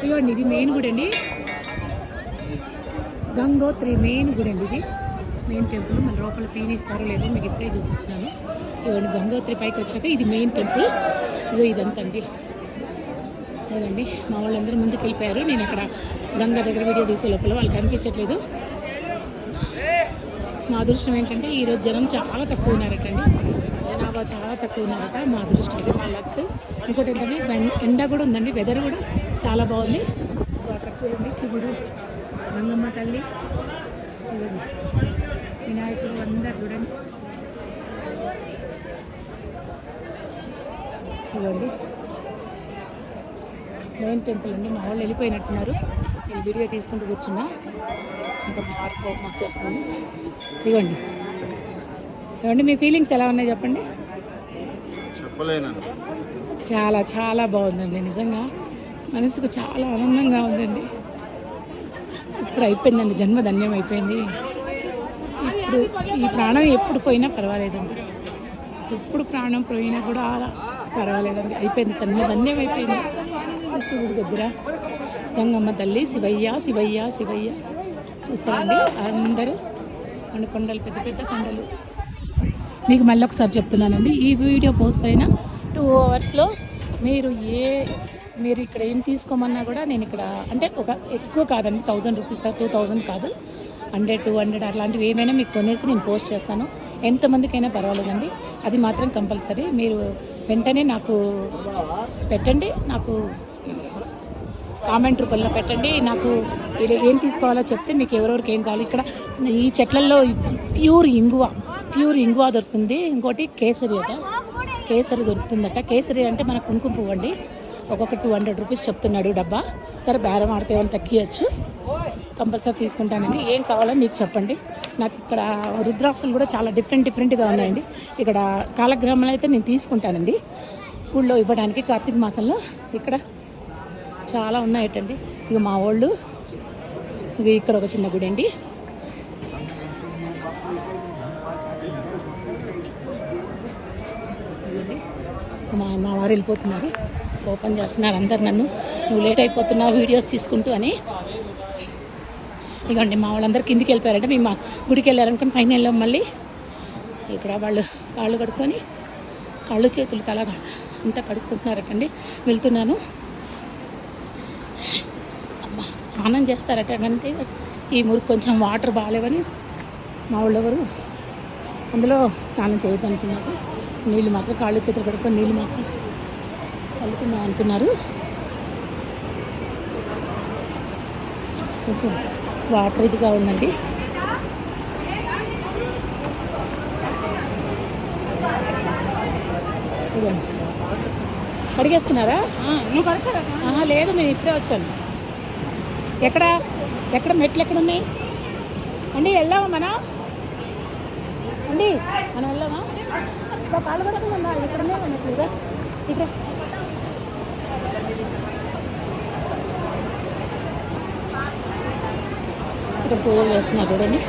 ఇదిగోండి ఇది మెయిన్ గుడి అండి. గంగోత్రి మెయిన్ గుడి అండి ఇది. మెయిన్ టెంపుల్ మన లోపల పీని ఇస్తారో లేదో మీకు ఇప్పుడే చూపిస్తున్నాను. ఇదిగోండి గంగోత్రి పైకి వచ్చాక ఇది మెయిన్ టెంపుల్ ఇదో ఇదంతా అండి. అదండి మా వాళ్ళందరూ ముందుకు వెళ్ళిపోయారు. నేను అక్కడ గంగా దగ్గర వీడియో తీసే లోపల వాళ్ళకి కనిపించట్లేదు. మా అదృష్టం ఏంటంటే ఈరోజు జనం చాలా తక్కువ ఉన్నారటండి. జనాభా చాలా తక్కువ ఉన్నారట మా అదృష్టం అది మా లక్. ఇంకోటి ఏంటంటే ఎండ ఎండ కూడా ఉందండి వెదర్ కూడా చాలా బాగుంది. అక్కడ చూడండి శివుడు గంగమ్మ తల్లి వినాయకుడు అందరు చూడండి. చూడండి మెయిన్ టెంపుల్ అండి మా వాళ్ళు వెళ్ళిపోయినట్టున్నారు. నేను వీడియో తీసుకుంటూ కూర్చున్నా. ఇంకా మార్పు వచ్చేస్తుంది. ఇదిగోండి. ఇవ్వండి మీ ఫీలింగ్స్ ఎలా ఉన్నాయి చెప్పండి? చెప్పలేనండి చాలా చాలా బాగుందండి. నిజంగా మనసుకు చాలా ఆనందంగా ఉందండి. ఇప్పుడు అయిపోయిందండి. జన్మ ధన్యం అయిపోయింది. ఇప్పుడు ఈ ప్రాణం ఎప్పుడు పోయినా పర్వాలేదండి. ఎప్పుడు ప్రాణం పోయినా కూడా పర్వాలేదండి. అయిపోయింది. జన్మ ధన్యం అయిపోయింది. శివుడి దగ్గర. గంగమ్మ తల్లి శివయ్య శివయ్య శివయ్య. చూసారండి? అందరూ కొన్ని కొండలు పెద్ద పెద్ద కొండలు. మీకు మళ్ళీ ఒకసారి చెప్తున్నానండి. ఈ వీడియో పోస్ట్ అయిన టూ అవర్స్లో మీరు ఏ మీరు ఇక్కడ ఏం తీసుకోమన్నా కూడా నేను ఇక్కడ అంటే ఒక ఎక్కువ కాదండి థౌజండ్ రూపీస్ టూ థౌజండ్ కాదు. హండ్రెడ్ టూ హండ్రెడ్ అట్లాంటివి ఏమైనా మీకు కొనేసి నేను పోస్ట్ చేస్తాను. ఎంతమందికైనా పర్వాలేదండి. అది మాత్రం కంపల్సరీ. మీరు వెంటనే నాకు పెట్టండి. నాకు కామెంట్ రూపంలో పెట్టండి. నాకు ఇది ఏం తీసుకోవాలో చెప్తే మీకు ఎవరెవరికి ఏం కావాలి. ఇక్కడ ఈ చెట్లల్లో ప్యూర్ ఇంగువ. ప్యూర్ ఇంగువ దొరుకుతుంది. ఇంకోటి కేసరి అట. కేసరి దొరుకుతుందట. కేసరి అంటే మన కుంకుమ పువ్వు అండి. ఒక్కొక్క టూ హండ్రెడ్ రూపీస్ చెప్తున్నాడు డబ్బా. సరే బేరం ఆడితే ఏమైనా తగ్గియచ్చు. కంపల్సరీ తీసుకుంటానండి. ఏం కావాలో మీకు చెప్పండి. నాకు ఇక్కడ రుద్రాక్షలు కూడా చాలా డిఫరెంట్ డిఫరెంట్గా ఉన్నాయండి. ఇక్కడ కాలగ్రామంలో అయితే నేను తీసుకుంటానండి. ఊళ్ళో ఇవ్వడానికి కార్తీక మాసంలో ఇక్కడ చాలా ఉన్నాయటండి. ఇక మా వాళ్ళు ఇది ఇక్కడ ఒక చిన్న గుడి అండి. మా మా వారు వెళ్ళిపోతున్నారు. ఓపెన్ చేస్తున్నారు అందరు నన్ను. నువ్వు లేట్ అయిపోతున్నావు వీడియోస్ తీసుకుంటూ అని. ఇగోండి మా వాళ్ళందరూ కిందికి వెళ్ళిపోయారంటే. మేము మా గుడికి వెళ్ళారనుకుని పైన వెళ్ళాం మళ్ళీ. ఇక్కడ వాళ్ళు కాళ్ళు కడుక్కొని కాళ్ళు చేతులు తల అంతా కడుక్కుంటున్నారటండి వెళ్తున్నాను. స్నానం చేస్తారట అంతే ఈ మురికి కొంచెం వాటర్ బాగాలేవని మా వాళ్ళు ఎవరు అందులో స్నానం చేయొద్దు నీళ్ళు మాత్రం కాళ్ళు చేతులు కడుక్కొని నీళ్ళు మాత్రం చల్లుకుందాం అనుకున్నారు. కొంచెం వాటర్ ఇదిగా ఉందండి. కడిగేసుకున్నారా? లేదు మేము ఇప్పుడే వచ్చాను. ఎక్కడ? ఎక్కడ మెట్లు ఎక్కడ ఉన్నాయి అండి వెళ్దామా మనం? అండి ఇదో కాళ్ళు పడకుండా ఇక్కడ. ఉన్నాయి మన ఇక్కడ ఇక్కడ పూజలు చేస్తున్నారు చూడండి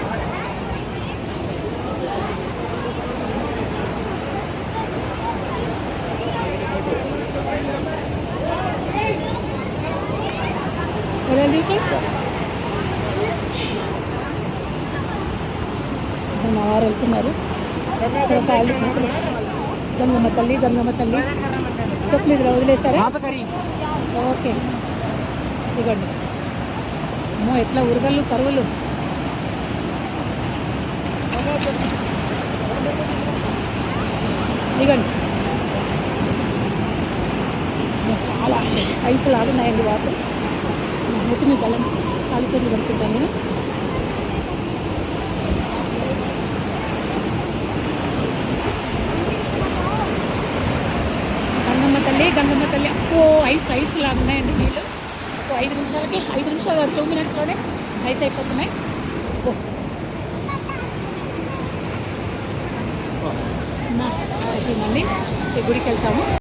మా వారు వెళ్తున్నారు. ఇక్కడ కాళ్ళు చేతులు. గంగమ్మ తల్లి గంగమ్మ తల్లి. చెప్పులు ఇక్కడ వదిలేశారా? ఓకే. ఇదిగోండి అమ్మో ఎట్లా ఉరగళ్ళు కరువులు. ఇదిగోండి చాలా ఐసులు ఆడున్నాయండి వాటర్ ముట్టి మీద గలం కాలు చేతులు కడుక్కుంటాను నేను గంగమ్మ తల్లి ఓ ఐస్ ఐస్ లాగా ఉన్నాయండి నీళ్ళు. ఒక ఐదు నిమిషాలకి ఐదు నిమిషాలు టూ మినిట్స్లోనే ఐస్ అయిపోతున్నాయి. ఓ. అమ్మా, అయిపోయిందండి ఈ గుడికి వెళ్తాము.